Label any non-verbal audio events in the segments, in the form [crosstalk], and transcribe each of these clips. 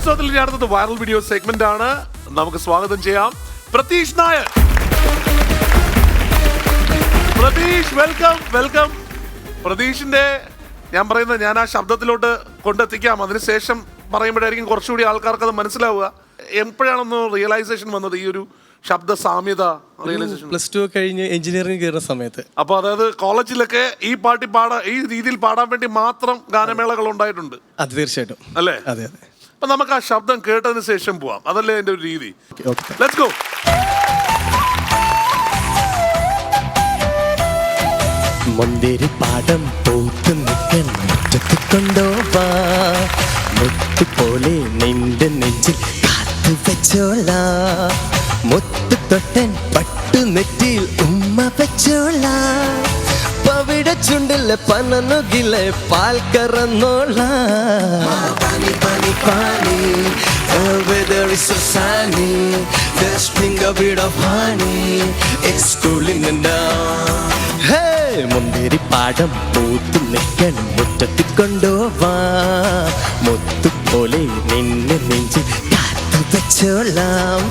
ഉത്സവത്തിൽ ഇനി അടുത്തത് വൈറൽ വീഡിയോ സെഗ്മെന്റ് ആണ്. നമുക്ക് സ്വാഗതം ചെയ്യാം. പ്രതീഷ് നായർ. പ്രതീഷ് വെൽക്കം വെൽക്കം പ്രതീഷിന്റെ ഞാൻ പറയുന്നത് ഞാൻ ആ ശബ്ദത്തിലോട്ട് കൊണ്ടെത്തിക്കാം. അതിനുശേഷം പറയുമ്പോഴായിരിക്കും കുറച്ചുകൂടി ആൾക്കാർക്ക് അത് മനസ്സിലാവുക. എപ്പോഴാണെന്ന് റിയലൈസേഷൻ വന്നത് ഈ ഒരു ശബ്ദ സാമ്യത റിയലൈസേഷൻ പ്ലസ് ടു കഴിഞ്ഞ് എഞ്ചിനീയറിംഗ് കയറുന്ന സമയത്ത്. അപ്പൊ അതായത് കോളേജിലൊക്കെ ഈ പാട്ടി പാടാ ഈ രീതിയിൽ പാടാൻ വേണ്ടി മാത്രം ഗാനമേളകൾ ഉണ്ടായിട്ടുണ്ട്. അത് തീർച്ചയായിട്ടും. അല്ലേ? അതെ അതെ. അപ്പൊ നമുക്ക് ആ ശബ്ദം കേട്ടതിന് ശേഷം പോവാം. അതല്ലേ എന്റെ ഒരു രീതി. ലെറ്റ്സ് ഗോ മുന്തിരി പാടം പൂത്തു നിൽക്കൻ മുറ്റത്ത് കൊണ്ടോവാ മുത്തു പോലെ നിന്റെ നെഞ്ചിൽ കാത്തു വെച്ചോളാ. മുത്തു തൊട്ടൻ ചുണ്ടിലെ പനനുകിലെ പാൽ കറന്നോള പാനി പാനി പാനി The weather is so sunny Hey! മുന്തിരി പാടം പൂത്തു നിൽക്കണം മുറ്റത്തിൽ കൊണ്ടുപോവാ മുത്തു പോലെ നിന്നെ നെഞ്ചിൽ കാത്തു വെച്ചോളാം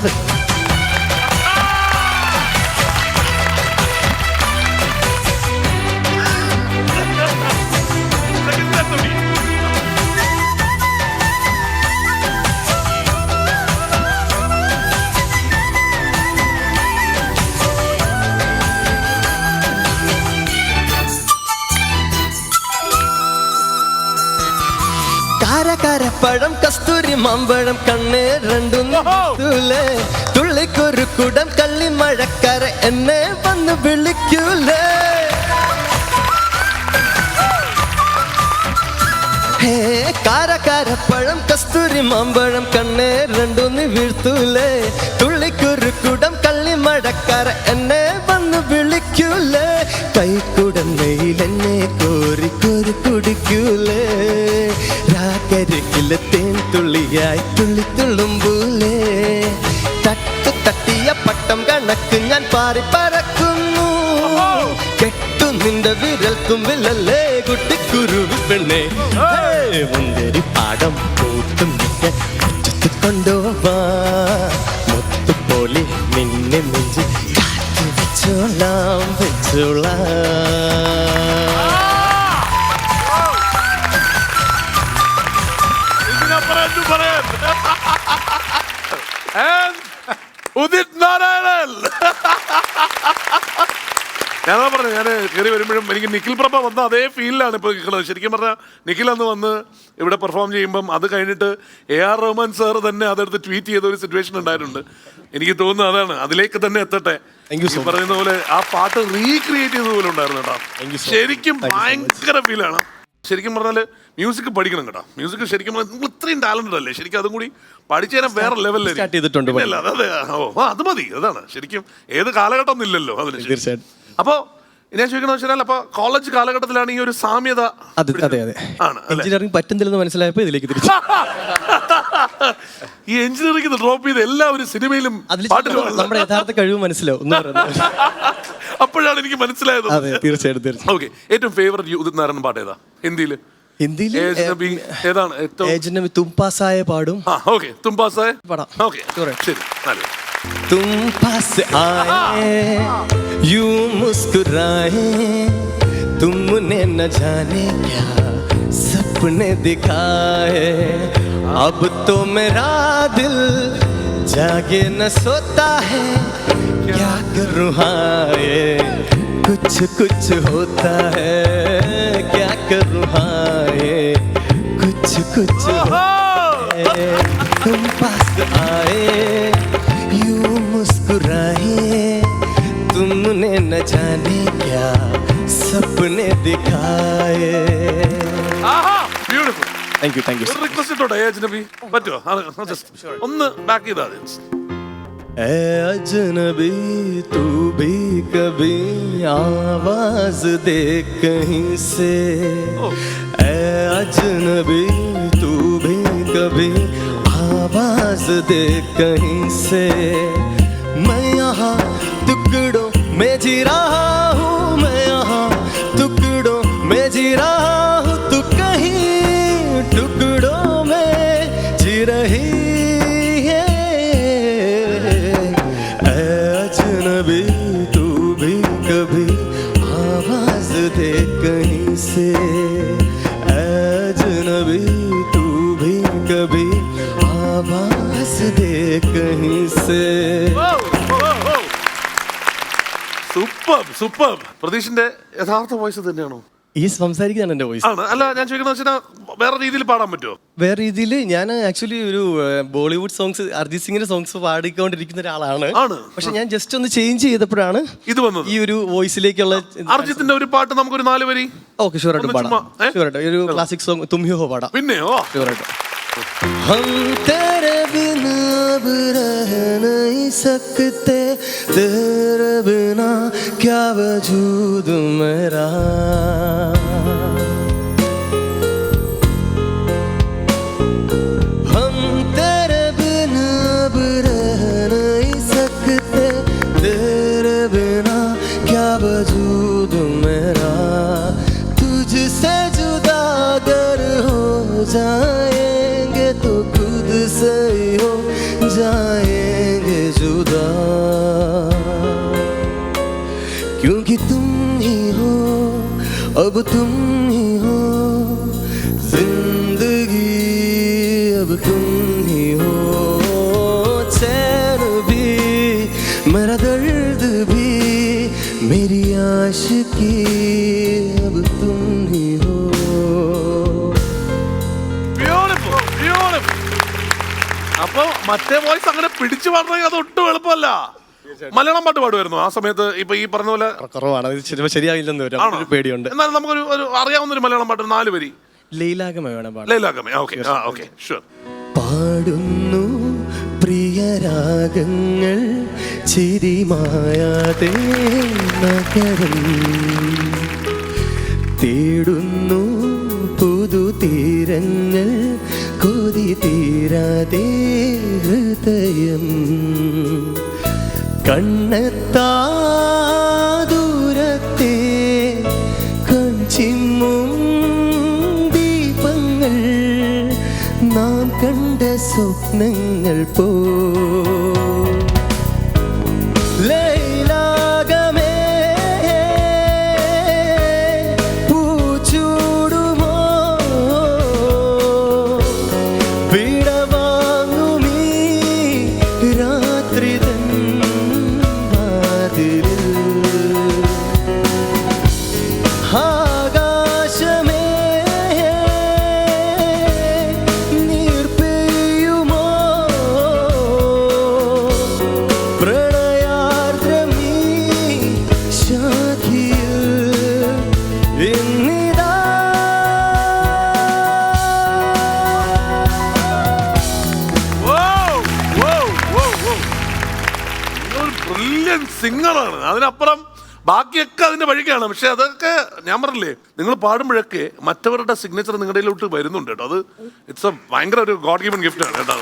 കാര കാര പഴം കസ്തൂരി മാമ്പഴം കണ്ണേ രണ്ടു തൂലേ. തുള്ളിക്കൊരു കുടം കള്ളി മഴക്കര എന്നെ വന്ന് വിളിക്കൂലേ. ഹേ കാര കസ്തൂരി മാമ്പഴം കണ്ണേ രണ്ടു നീ വീഴ്ത്തൂലേ. തുള്ളിക്കൊരു കുടം കള്ളി മഴക്കാര എന്നെ വന്ന് വിളിക്കൂലേ. കൈക്കുടം വെയിലെന്നെ കോരി കോരി കുടിക്കൂലേ. തുള്ളിയായി തുള്ളി തുള്ളുമ്പൂലേ തട്ട് തട്ടിയ പട്ടം കണക്ക് ഞാൻ പാറി പറക്കുന്നു. കെട്ടു നിന്റെ വിരൽ തുമ്പിലല്ലേ കുട്ടിക്കുരുവി കുരു പെണ്ണേ മുന്തിരി പാടം പൂത്തും മുറ്റത്ത് കൊണ്ടുപോവാ മുത്തുപോലെ നിന്നെ നെഞ്ച് കാത്തു വെച്ചോളാം വെച്ചോളാം. ഉദിത് നാരായണൻ ഞാനാ പറഞ്ഞു ഞാൻ കയറി വരുമ്പോഴും എനിക്ക് നിഖിൽ പ്രഭ വന്ന അതേ ഫീലിലാണ് ഇപ്പോൾ നിൽക്കുന്നത്. ശരിക്കും പറഞ്ഞാൽ നിഖിൽ അന്ന് വന്ന് ഇവിടെ പെർഫോം ചെയ്യുമ്പം അത് കഴിഞ്ഞിട്ട് എ ആർ റഹ്മാൻ സാർ തന്നെ അതെടുത്ത് ട്വീറ്റ് ചെയ്ത ഒരു സിറ്റുവേഷൻ ഉണ്ടായിട്ടുണ്ട്. എനിക്ക് തോന്നുന്നു അതാണ്. അതിലേക്ക് തന്നെ എത്തട്ടെ. ഈ പറയുന്ന പോലെ ആ പാട്ട് റീക്രിയേറ്റ് ചെയ്ത പോലെ ഉണ്ടായിരുന്നു കേട്ടോ. ശരിക്കും. ഭയങ്കര ഫീലാണ് ശരിക്കും പറഞ്ഞാൽ മ്യൂസിക് പഠിക്കണം കേട്ടോ. മ്യൂസിക് ശരിക്കും പറഞ്ഞാൽ നിങ്ങൾ ഇത്രയും ടാലന്റഡ് അല്ലേ? ശരിക്കും അതും കൂടി പഠിച്ചു തരാൻ വേറെ ലെവലിൽ സ്റ്റാർട്ട് ചെയ്തിട്ടുണ്ട് അതെ അതെ. ഓ ആ, അത് മതി. അതാണ്. ശരിക്കും ഏത് കാലഘട്ടം ഒന്നും അതിന് തീർച്ചയായിട്ടും. അപ്പോ ഇനി ഞാൻ ചോദിക്കുന്ന വെച്ചാൽ അപ്പൊ കോളേജ് കാലഘട്ടത്തിലാണ് ഈ ഒരു സാമ്യത അതെ അതെ അതെ. ആണ് അല്ലേ? എഞ്ചിനീയറിംഗ് പറ്റുന്നില്ലെന്ന് മനസ്സിലായപ്പോൾ ഇതിലേക്ക് തിരിച്ചു. [laughs] ഈ എഞ്ചിനീയറിംഗ് ഡ്രോപ്പ് ചെയ്ത് എല്ലാവരും സിനിമയിലും അതിൽ പാട്ടിലും നമ്മുടെ യഥാർത്ഥ കഴിവ് മനസ്സിലാവും എന്ന് [laughs] പറയുന്നത് അപ്പോഴാണ് എനിക്ക് മനസ്സിലായത് അതെ തീർച്ചയായിട്ടും തീർച്ചയായും ഓക്കെ ഏറ്റവും ഫേവററ്റ് ഉദിത് നാരായണൻ പാട്ട് ഏതാ ഹിന്ദിയിൽ ഹിന്ദിയിൽ ഏജ് നബി ഏതാണ് ഏറ്റവും ഏജനബി തും പാസ്സായ പാടും ആ ഓക്കെ തും പാസ്സായ പാടാം. Okay Correct. ശരി നല്ല तुम पास आए यूं मुस्कुराए तुमने न जाने क्या सपने दिखाए अब तो मेरा दिल जागे न सोता है। क्या करूँ हाय कुछ कुछ होता है। क्या करूँ हाय कुछ कुछ तुम पास आए, यू मुस्कुराए। तुमने न जाने क्या सपने दिखाए। താങ്ക് യു താങ്ക് യു ഒരു റിക്വസ്റ്റ് ഇട്ടോട്ടെ ഏജ് നബി പറ്റുമോ അത് just ഒന്ന് ബാക്ക് ചെയ്താൽ മതി ए अजनबी तू भी कभी आवाज दे कहीं से ए अजनबी तू भी कभी आवाज दे कहीं से मैं यहाँ टुकड़ों में जी रहा कभी आवाज दे कहीं से ऐ अजनबी तू भी कभी आवाज दे कहीं से സൂപ്പർ സൂപ്പർ പ്രതീഷിന്റെ യഥാർത്ഥ വോയിസ് തന്നെയാണോ ഈ സംസാരിക്കുന്നതാണ് എൻ്റെ വോയിസ് ആണ് അല്ല ഞാൻ ചോദിക്കുന്നത് വെച്ചാൽ വേറെ രീതിയിൽ പാടാൻ പറ്റുമോ വേറെ രീതിയിൽ ഞാൻ ആക്ച്വലി ഒരു ഏഹ്, ബോളിവുഡ് സോങ്സ് അർജിത് സിംഗിന്റെ സോങ്സ് പാടിക്കൊണ്ടിരിക്കുന്ന ഒരാളാണ് ആണ്. പക്ഷെ ഞാൻ ജസ്റ്റ് ഒന്ന് ചേഞ്ച് ചെയ്തപ്പോഴാണ് ഇത് വന്നത് ഈ ഒരു വോയിസിലേക്കുള്ള അർജിത്തിന്റെ ഒരു പാട്ട് നമുക്കൊരു നാല് വരി ഓക്കെ ഷുവറായിട്ടും ഒന്ന് പാടാം ചുമ്മാ, ഏ? ഷുവറായിട്ടും ഒരു ക്ലാസിക് സോങ് തും ഹി ഹോ പാടാം പിന്നെ ഓ ഷുവറായിട്ടും हम तेरे बिना अब रह नहीं सकते तेरे बिना क्या वजूद मेरा? हम तेरे बिना अब रह नहीं सकते। तेरे बिना क्या वजूद मेरा? तुझसे जुदा अगर हो जाएँगे तो खुद से ही हो जाएँगे जुदा। अब तुम ही हो जिंदगी अब तुम ही हो चैन भी मेरा दर्द भी मेरी आशिकी अब तुम ही हो ബ്യൂട്ടിഫുൾ ബ്യൂട്ടിഫുൾ അപ്പൊ മറ്റേ വോയിസ് അങ്ങനെ പിടിച്ചു പാടണമെങ്കിൽ അത് ഒട്ടും എളുപ്പമല്ല മലയാളം പാട്ട് പാടുമായിരുന്നു ആ സമയത്ത്. ഇപ്പൊ ഈ പറഞ്ഞ പോലെ കുറവാണ്. അത് ചിലപ്പോൾ ശരിയായില്ലെന്ന് വരും. ആണോ? ഒരു പേടിയുണ്ട്. എന്നാലും നമുക്കൊരു ഒരു അറിയാവുന്ന ഒരു മലയാളം പാട്ട് ഒരു നാല് വരി. ലൈലാകമ വേണം പാടാൻ. ലൈലാക്കമേ ഓക്കെ. ആ ഓക്കെ ഷുവർ പാടുന്നു പ്രിയരാഗങ്ങൾ ചിരിമായാതെ നഗരം. തേടുന്നു പുതുതീരങ്ങൾ കൊതി തീരാതെ ഹൃദയം. കണ്ണെത്താ ദൂരത്തെ കൺചിമ്മും ദീപങ്ങൾ നാം കണ്ട സ്വപ്നങ്ങൾ പോ സിംഗറാണ് അതിനപ്പുറം ബാക്കിയൊക്കെ അതിന്റെ വഴിക്കാണ്. പക്ഷേ അതൊക്കെ ഞാൻ പറഞ്ഞില്ലേ നിങ്ങൾ പാടുമ്പോഴൊക്കെ മറ്റവരുടെ സിഗ്നേച്ചർ നിങ്ങളുടെയിലോട്ട് വരുന്നുണ്ട് കേട്ടോ. അത് ഇറ്റ്സ് എ ഭയങ്കര ഒരു ഗോഡ് ഗിഫ്റ്റ് ആണ് കേട്ടോ